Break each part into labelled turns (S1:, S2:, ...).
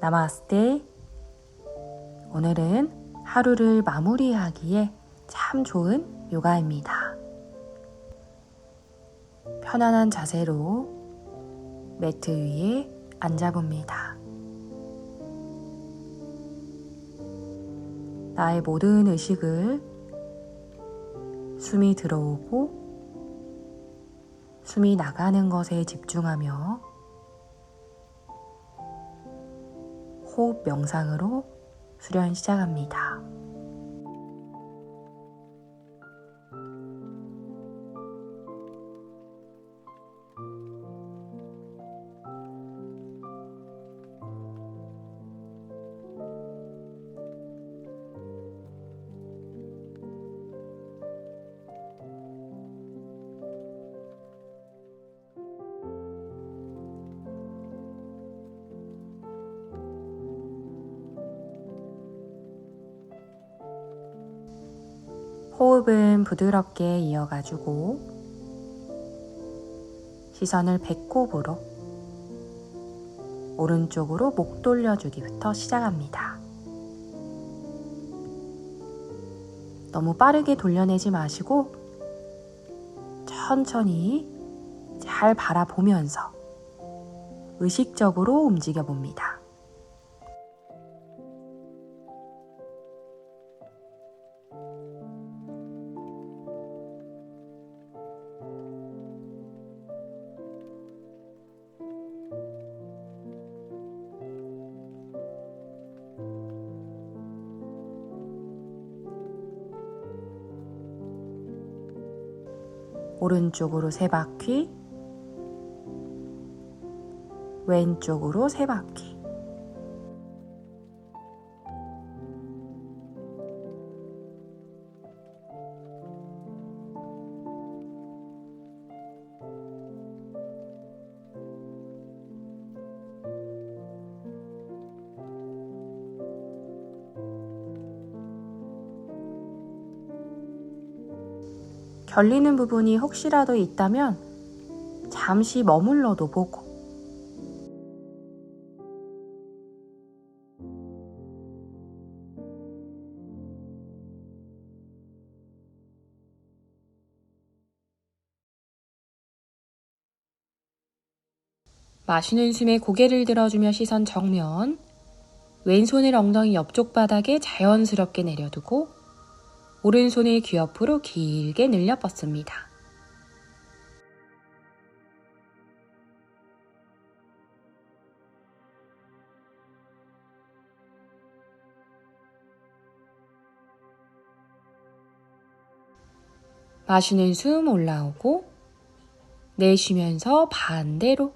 S1: 나마스테. 오늘은 하루를 마무리하기에 참 좋은 요가입니다. 편안한 자세로 매트 위에 앉아봅니다. 나의 모든 의식을 숨이 들어오고 숨이 나가는 것에 집중하며 호흡 명상으로 수련 시작합니다. 호흡은 부드럽게 이어가지고 시선을 배꼽으로 오른쪽으로 목 돌려주기부터 시작합니다. 너무 빠르게 돌려내지 마시고 천천히 잘 바라보면서 의식적으로 움직여 봅니다. 오른쪽으로 세 바퀴, 왼쪽으로 세 바퀴. 결리는 부분이 혹시라도 있다면 잠시 머물러도 보고. 마시는 숨에 고개를 들어주며 시선 정면 왼손을 엉덩이 옆쪽 바닥에 자연스럽게 내려두고 오른손을 귀 옆으로 길게 늘려 뻗습니다. 마시는 숨 올라오고 내쉬면서 반대로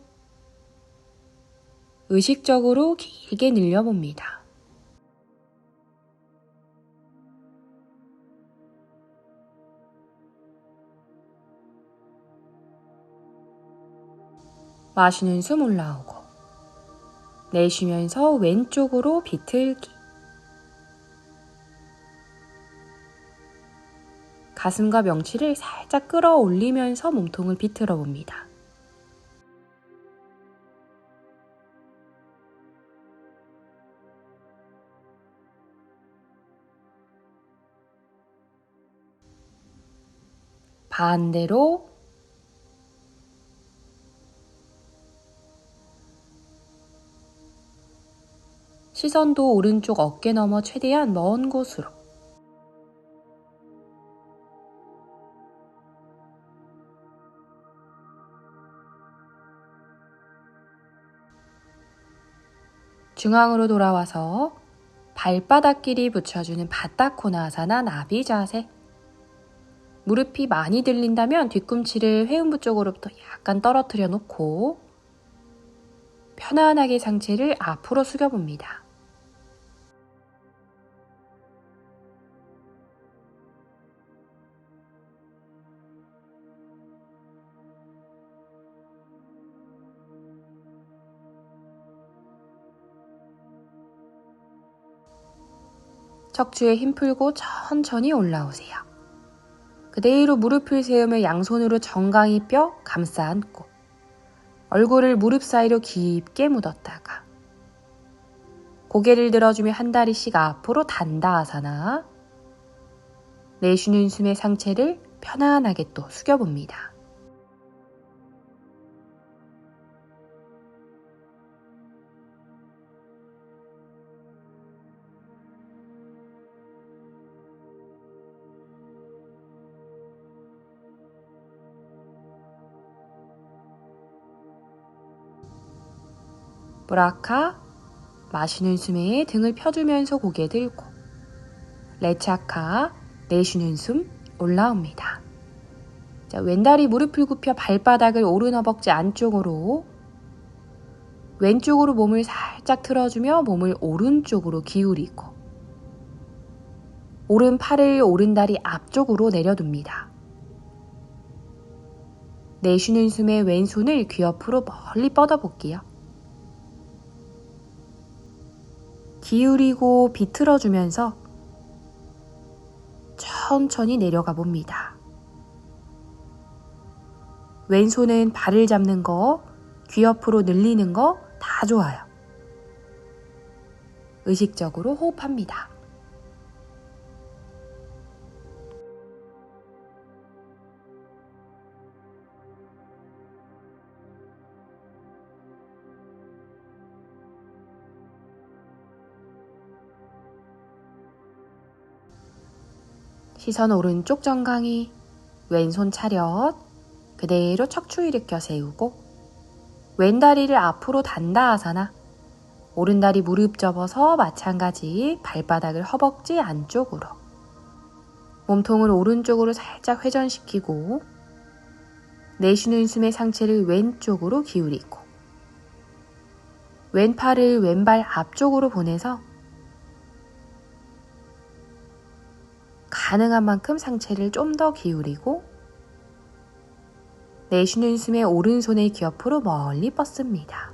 S1: 의식적으로 길게 늘려봅니다. 마시는 숨 올라오고 내쉬면서 왼쪽으로 비틀기 가슴과 명치를 살짝 끌어올리면서 몸통을 비틀어 봅니다. 반대로 시선도 오른쪽 어깨 너머 최대한 먼 곳으로. 중앙으로 돌아와서 발바닥끼리 붙여주는 바닥코나사나 나비 자세. 무릎이 많이 들린다면 뒤꿈치를 회음부 쪽으로부터 약간 떨어뜨려 놓고 편안하게 상체를 앞으로 숙여봅니다. 척추에 힘 풀고 천천히 올라오세요. 그대로 무릎을 세우며 양손으로 정강이 뼈 감싸 안고 얼굴을 무릎 사이로 깊게 묻었다가 고개를 들어주며 한 다리씩 앞으로 단다 아사나. 내쉬는 숨의 상체를 편안하게 또 숙여봅니다. 브라카 마시는 숨에 등을 펴주면서 고개 들고 레차카 내쉬는 숨 올라옵니다. 자, 왼다리 무릎을 굽혀 발바닥을 오른 허벅지 안쪽으로 왼쪽으로 몸을 살짝 틀어주며 몸을 오른쪽으로 기울이고 오른 팔을 오른 다리 앞쪽으로 내려둡니다. 내쉬는 숨에 왼손을 귀 옆으로 멀리 뻗어볼게요. 기울이고 비틀어 주면서 천천히 내려가 봅니다. 왼손은 발을 잡는 거, 귀 옆으로 늘리는 거 다 좋아요. 의식적으로 호흡합니다. 시선 오른쪽 정강이, 왼손 차렷, 그대로 척추 일으켜 세우고, 왼 다리를 앞으로 단다 하사나, 오른 다리 무릎 접어서 마찬가지 발바닥을 허벅지 안쪽으로, 몸통을 오른쪽으로 살짝 회전시키고, 내쉬는 숨의 상체를 왼쪽으로 기울이고, 왼팔을 왼발 앞쪽으로 보내서 가능한 만큼 상체를 좀 더 기울이고 내쉬는 숨에 오른손의 귀 옆으로 멀리 뻗습니다.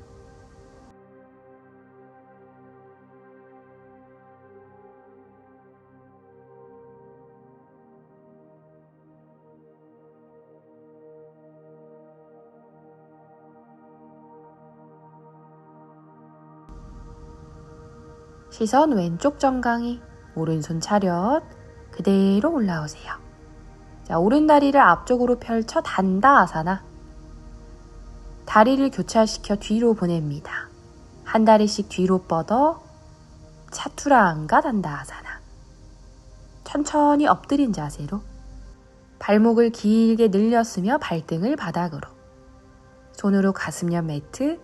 S1: 시선 왼쪽 정강이, 오른손 차렷, 그대로 올라오세요. 자, 오른 다리를 앞쪽으로 펼쳐 단다 아사나. 다리를 교차시켜 뒤로 보냅니다. 한 다리씩 뒤로 뻗어 차투라안가 단다 아사나. 천천히 엎드린 자세로 발목을 길게 늘렸으며 발등을 바닥으로 손으로 가슴 옆 매트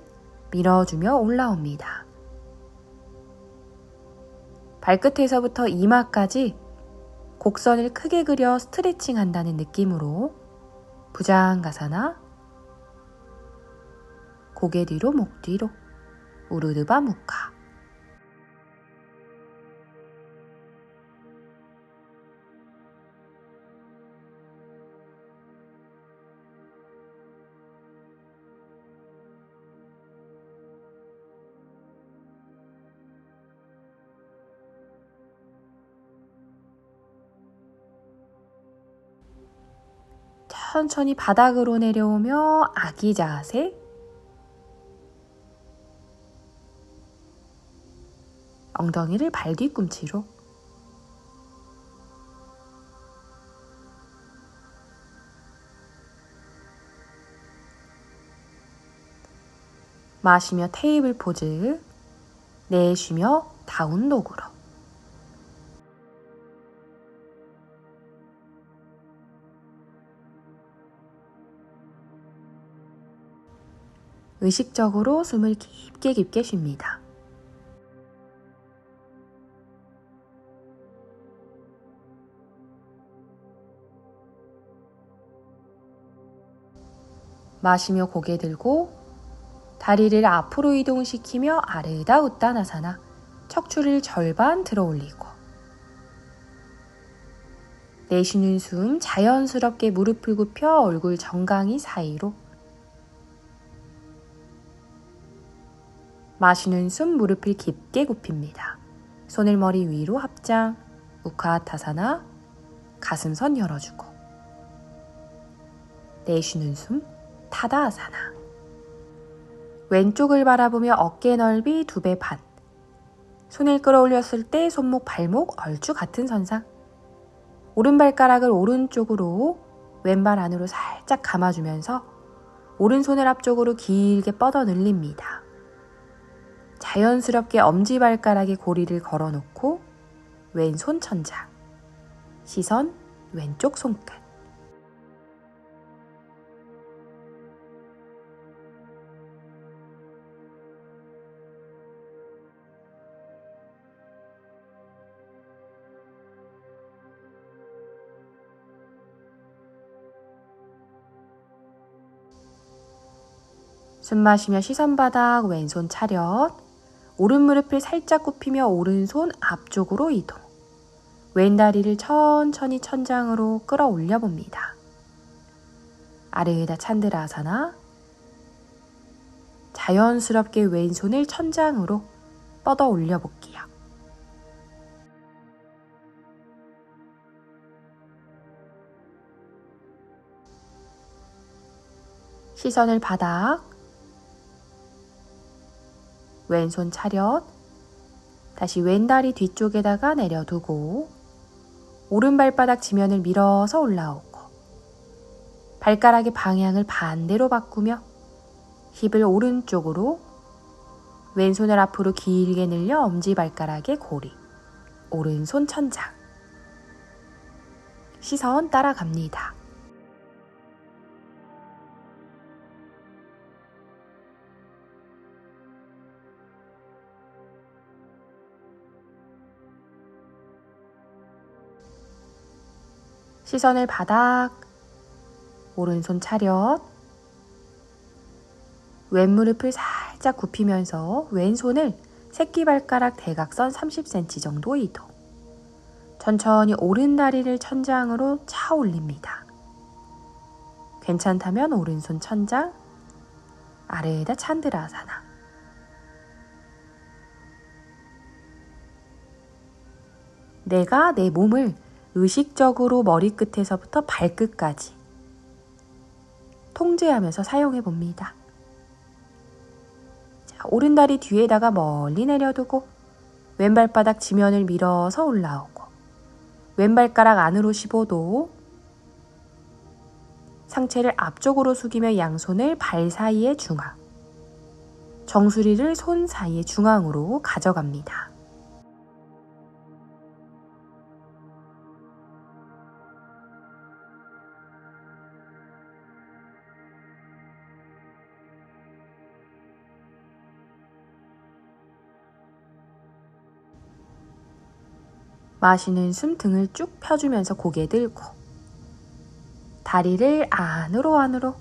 S1: 밀어주며 올라옵니다. 발끝에서부터 이마까지 곡선을 크게 그려 스트레칭 한다는 느낌으로 부장가사나 고개 뒤로 목 뒤로 우르르바 무카 천천히 바닥으로 내려오며 아기 자세. 엉덩이를 발 뒤꿈치로. 마시며 테이블 포즈. 내쉬며 다운독으로. 의식적으로 숨을 깊게 깊게 쉽니다. 마시며 고개 들고 다리를 앞으로 이동시키며 아르다 웃다 나사나 척추를 절반 들어 올리고 내쉬는 숨 자연스럽게 무릎을 굽혀 얼굴 정강이 사이로 마시는 숨 무릎을 깊게 굽힙니다. 손을 머리 위로 합장, 우카타사나 가슴선 열어주고 내쉬는 숨 타다아사나 왼쪽을 바라보며 어깨 넓이 두 배 반 손을 끌어올렸을 때 손목, 발목 얼추 같은 선상. 오른발가락을 오른쪽으로 왼발 안으로 살짝 감아주면서 오른손을 앞쪽으로 길게 뻗어 늘립니다. 자연스럽게 엄지발가락에 고리를 걸어놓고 왼손 천장, 시선 왼쪽 손끝. 숨 마시며 시선 바닥 왼손 차렷 오른 무릎을 살짝 굽히며 오른손 앞쪽으로 이동 왼 다리를 천천히 천장으로 끌어올려 봅니다. 아르다 찬드라사나 자연스럽게 왼손을 천장으로 뻗어 올려 볼게요. 시선을 바닥 왼손 차렷, 다시 왼다리 뒤쪽에다가 내려두고 오른 발바닥 지면을 밀어서 올라오고 발가락의 방향을 반대로 바꾸며 힙을 오른쪽으로 왼손을 앞으로 길게 늘려 엄지발가락의 고리 오른손 천장 시선 따라갑니다. 시선을 바닥, 오른손 차렷, 왼무릎을 살짝 굽히면서 왼손을 새끼발가락 대각선 30cm 정도 이동. 천천히 오른 다리를 천장으로 차 올립니다. 괜찮다면 오른손 천장, 아래에다 찬드라사나. 내가 내 몸을 의식적으로 머리끝에서부터 발끝까지 통제하면서 사용해 봅니다. 자, 오른다리 뒤에다가 멀리 내려두고 왼발바닥 지면을 밀어서 올라오고 왼발가락 안으로 15도 상체를 앞쪽으로 숙이며 양손을 발 사이의 중앙 정수리를 손 사이의 중앙으로 가져갑니다. 마시는 숨 등을 쭉 펴주면서 고개 들고 다리를 안으로 안으로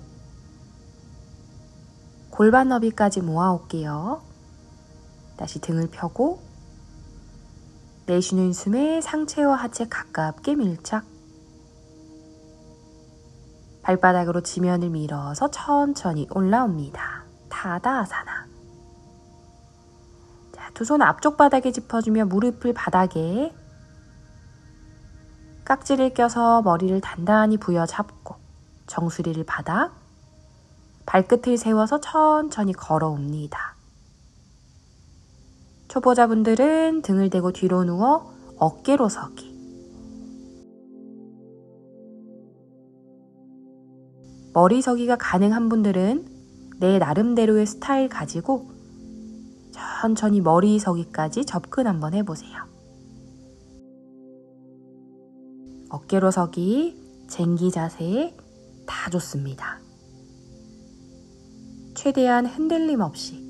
S1: 골반 너비까지 모아올게요. 다시 등을 펴고 내쉬는 숨에 상체와 하체 가깝게 밀착 발바닥으로 지면을 밀어서 천천히 올라옵니다. 타다아사나 두손 앞쪽 바닥에 짚어주며 무릎을 바닥에 깍지를 껴서 머리를 단단히 부여잡고 정수리를 바닥, 발끝을 세워서 천천히 걸어옵니다. 초보자분들은 등을 대고 뒤로 누워 어깨로 서기. 머리 서기가 가능한 분들은 내 나름대로의 스타일 가지고 천천히 머리 서기까지 접근 한번 해보세요. 어깨로 서기, 쟁기 자세 다 좋습니다. 최대한 흔들림 없이,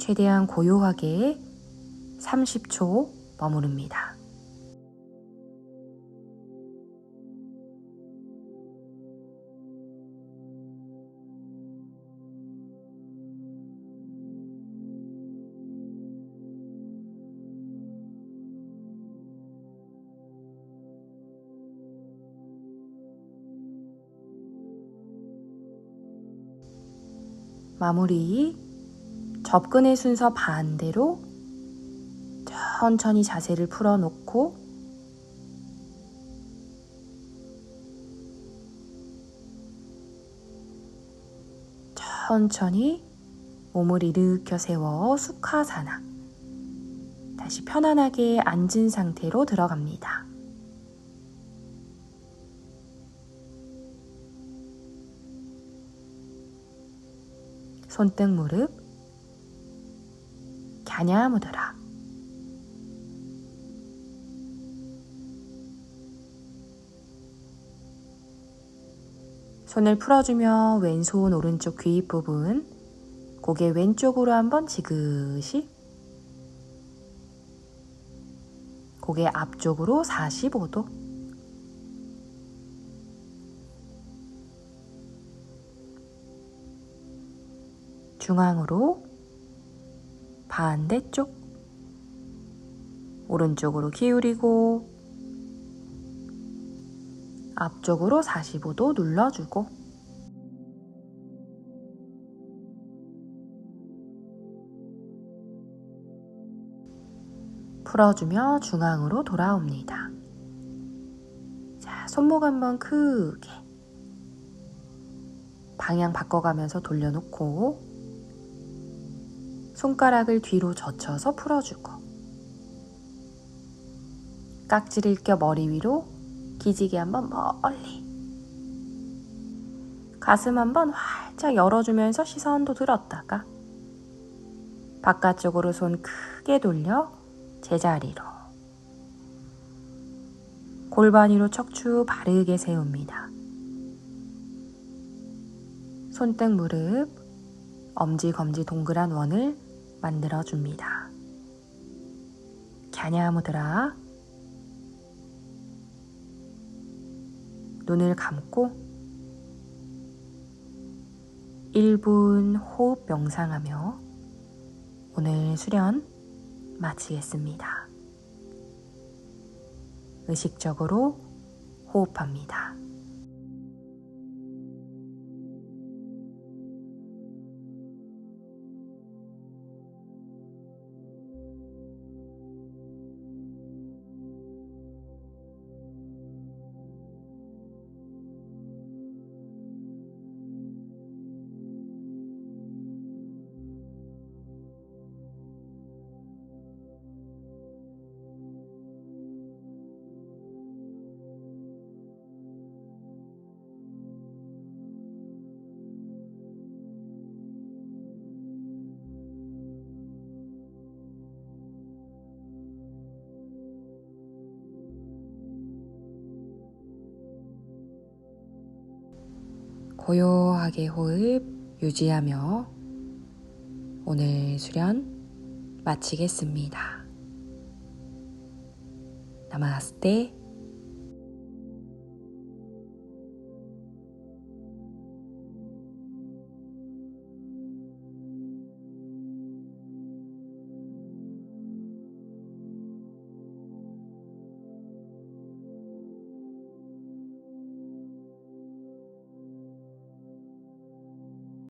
S1: 최대한 고요하게 30초 머무릅니다. 마무리. 접근의 순서 반대로 천천히 자세를 풀어놓고 천천히 몸을 일으켜 세워 수카사나 다시 편안하게 앉은 상태로 들어갑니다. 손등 무릎. 갸냐무드라. 손을 풀어주며 왼손 오른쪽 귀 부분 고개 왼쪽으로 한번 지그시. 고개 앞쪽으로 45도 중앙으로 반대쪽 오른쪽으로 기울이고 앞쪽으로 45도 눌러주고 풀어주며 중앙으로 돌아옵니다. 자, 손목 한번 크게 방향 바꿔가면서 돌려놓고 손가락을 뒤로 젖혀서 풀어주고 깍지를 껴 머리 위로 기지개 한번 멀리 가슴 한번 활짝 열어주면서 시선도 들었다가 바깥쪽으로 손 크게 돌려 제자리로 골반 위로 척추 바르게 세웁니다. 손등 무릎 엄지 검지 동그란 원을 만들어 줍니다. 갸냐무드라 눈을 감고 1분 호흡 명상하며 오늘 수련 마치겠습니다. 의식적으로 호흡합니다. 고요하게 호흡 유지하며 오늘 수련 마치겠습니다. 나마스테